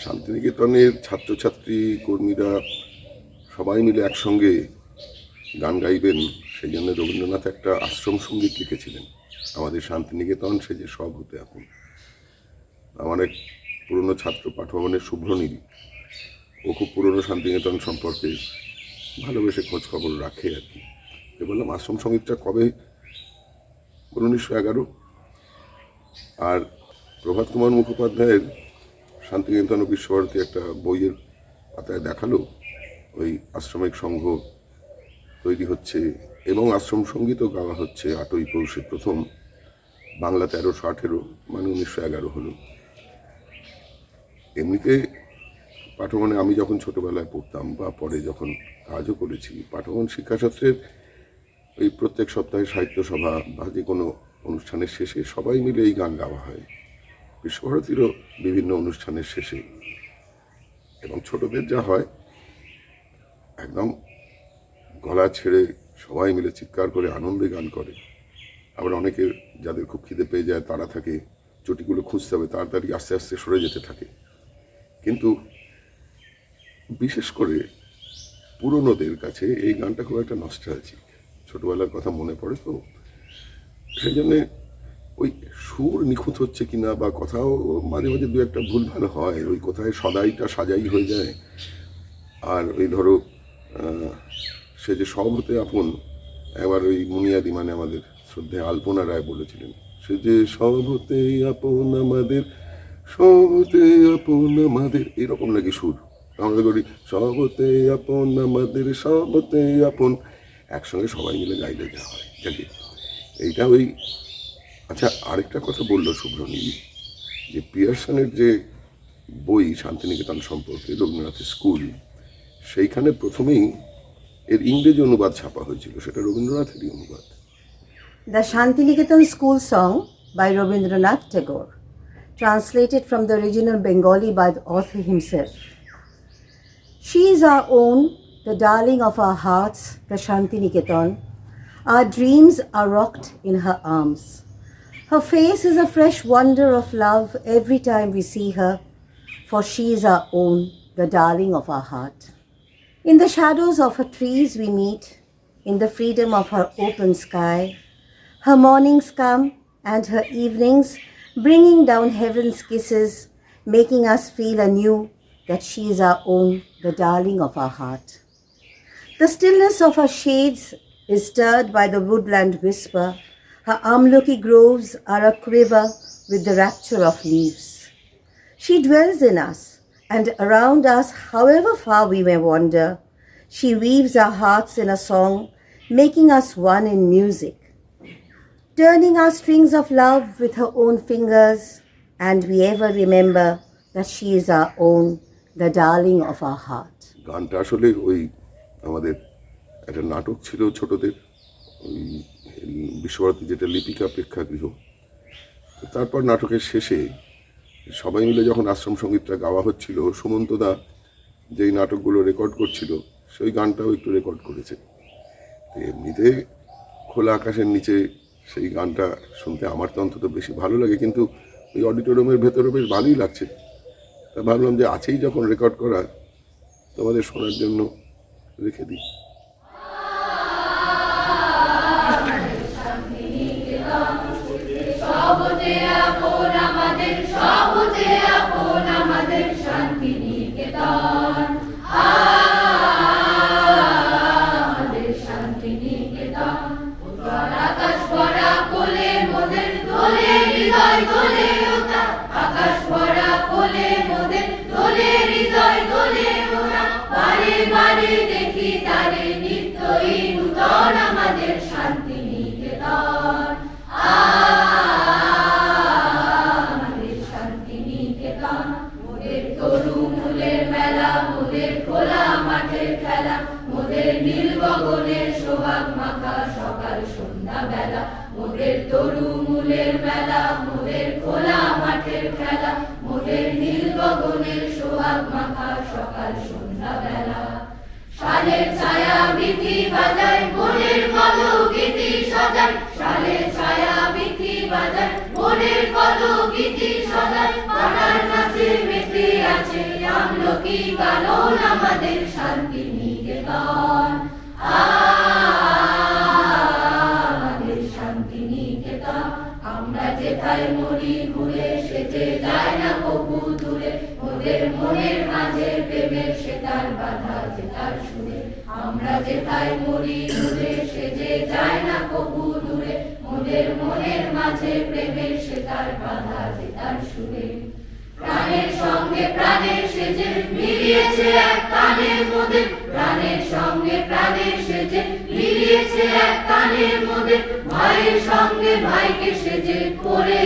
শান্তিনিকেতনের ছাত্রছাত্রী, কর্মীরা সবাই মিলে একসঙ্গে গান গাইবেন। সেই জন্য রবীন্দ্রনাথ একটা আশ্রম সংগীত লিখেছিলেন। আমাদের শান্তিনিকেতন, সে যে সব হতে এখন। আমার এক পুরনো ছাত্র পাঠভবনের শুভ্রনীল, ও খুব পুরনো শান্তিনিকেতন সম্পর্কে ভালোবেসে খোঁজ খবর রাখে আর কি। বললাম, আশ্রম সঙ্গীতটা কবে? উনিশশো এগারো। আর প্রভাত কুমার মুখোপাধ্যায়ের শান্তিনিকেতন বিশ্বভারতী একটা বইয়ের পাতায় দেখাল, ওই আশ্রমিক সংঘ তৈরি হচ্ছে এবং আশ্রম সঙ্গীতও গাওয়া হচ্ছে আটই পৌষে প্রথম, বাংলা তেরোশো আঠেরো মানে উনিশশো এগারো হলো। এমনিতে পাঠভবনে আমি যখন ছোটবেলায় পড়তাম বা পরে যখন কাজও করেছি, পাঠভবন শিক্ষাশাস্ত্রের এই প্রত্যেক সপ্তাহে সাহিত্য সভা বা যে কোনো অনুষ্ঠানের শেষে সবাই মিলে এই গান গাওয়া হয়। বিশ্বভারতীরও বিভিন্ন অনুষ্ঠানের শেষে এবং ছোটদের যা হয়, একদম গলা ছেড়ে সবাই মিলে চিৎকার করে, আনন্দে গান করে। আবার অনেকে যাদের খুব খিদে পেয়ে যায়, তারা থাকে, চটিগুলো খুঁজতে হবে, তাড়াতাড়ি আস্তে আস্তে সরে যেতে থাকে। কিন্তু বিশেষ করে পুরনোদের কাছে এই গানটা খুব একটা নস্টালজিক ছোটোবেলার কথা মনে পড়ে তো, সেই জন্যে সুর নিখুঁত হচ্ছে কিনা বা কোথাও মাঝে মাঝে দু একটা ভুল ভালো হয়, ওই কোথায় সদাইটা সাজাই হয়ে যায়। আর ওই ধরো সে যে সব হতে আপন, একবার ওই মুনিয়াদি মানে আমাদের শ্রদ্ধে আলপনা রায় বলেছিলেন, সে যে সব হতে আপন আমাদের সব হতে আপন আমাদের, এরকম নাকি সুর? আমরা করি সব হতে আপন আমাদের সব হতে আপন। একসঙ্গে সবাই মিলে গাইলে যা হয় এইটা ওই আচ্ছা আরেকটা কথা বলল সুব্রহ্মণী যে পিয়ারসনের যে বই শান্তিনিকেতন সম্পর্কে রবীন্দ্রনাথের স্কুল, সেইখানে প্রথমেই এর ইংরেজি অনুবাদ ছাপা হয়েছিল, সেটা রবীন্দ্রনাথেরই অনুবাদ। The Shantiniketan school song by Rabindranath Tagore translated from the original Bengali by author himself she is our own the darling of our hearts the Shantiniketan our dreams are rocked in her arms Her face is a fresh wonder of love every time we see her, for she is our own, the darling of our heart. In the shadows of her trees we meet, in the freedom of her open sky. Her mornings come and her evenings, bringing down heaven's kisses, making us feel anew that she is our own, the darling of our heart. The stillness of her shades is stirred by the woodland whisper. Her amloki groves are a quiver with the rapture of leaves. She dwells in us, and around us, however far we may wander, she weaves our hearts in a song, making us one in music turning our strings of love with her own fingers, and we ever remember that she is our own, the darling of our heart. গানটা আসলে ওই আমাদের একটা নাটক ছিল ছোটদের ওই বিশ্বভারতী যেটা লিপিকা প্রেক্ষাগৃহ, তারপর নাটকের শেষে সবাই মিলে যখন আশ্রম সঙ্গীতটা গাওয়া হচ্ছিল সুমন্তদা যেই নাটকগুলো রেকর্ড করছিল, সেই গানটাও একটু রেকর্ড করেছে। এমনিতে খোলা আকাশের নিচে সেই গানটা শুনতে আমার তো অন্তত বেশি ভালো লাগে, কিন্তু ওই অডিটোরিয়ামের ভেতরে বেশ ভালোই লাগছে। তা ভাবলাম যে আছেই যখন রেকর্ড করা তোমাদের শোনার জন্য রেখে দিই। কোলে মোদের দোলে হৃদয় দোলে ওরা বারে বারে দেখি তারে নিত্যই নূতন আমাদের শান্তি। নীল গগনের সোহাগ মাখা সকাল সন্ধ্যা বেলা মোদের তরু মূলের মেলা, মোদের খোলা মাঠের খেলা। মোদের নীল গগনের সোহাগ মাখা সকাল সন্ধ্যা বেলা শালের ছায়া বিথি বাজায়, মনের কলো গীতি সাজায়। শালের ছায়া বিথি বাজায়, মনের কলো গীতি সাজায়। পাড়ার নাচে মেতে আছে আমলকি কানন আমাদের শান্তি নিকেতন। আমরা যেথায় মরি ঘুরে সেজে যায় না কবু দূরে, ওদের মনের মাঝে প্রেমের সেতার বাধা, যে তার সুরে। আমরা যেথায় মরি ঘুরে সেজে যায় না কবু দূরে, ওদের মনের মাঝে প্রেমের সেতার বাধা, যে তার সুরে। প্রাণের সঙ্গে প্রাণের সেজে মিলিয়েছে এক কানের মধ্যে, প্রাণের সঙ্গে প্রাণের সেজে মিলিয়েছে এক কানের মধ্যে ভাইয়ের সঙ্গে ভাইকে সেজে করেছে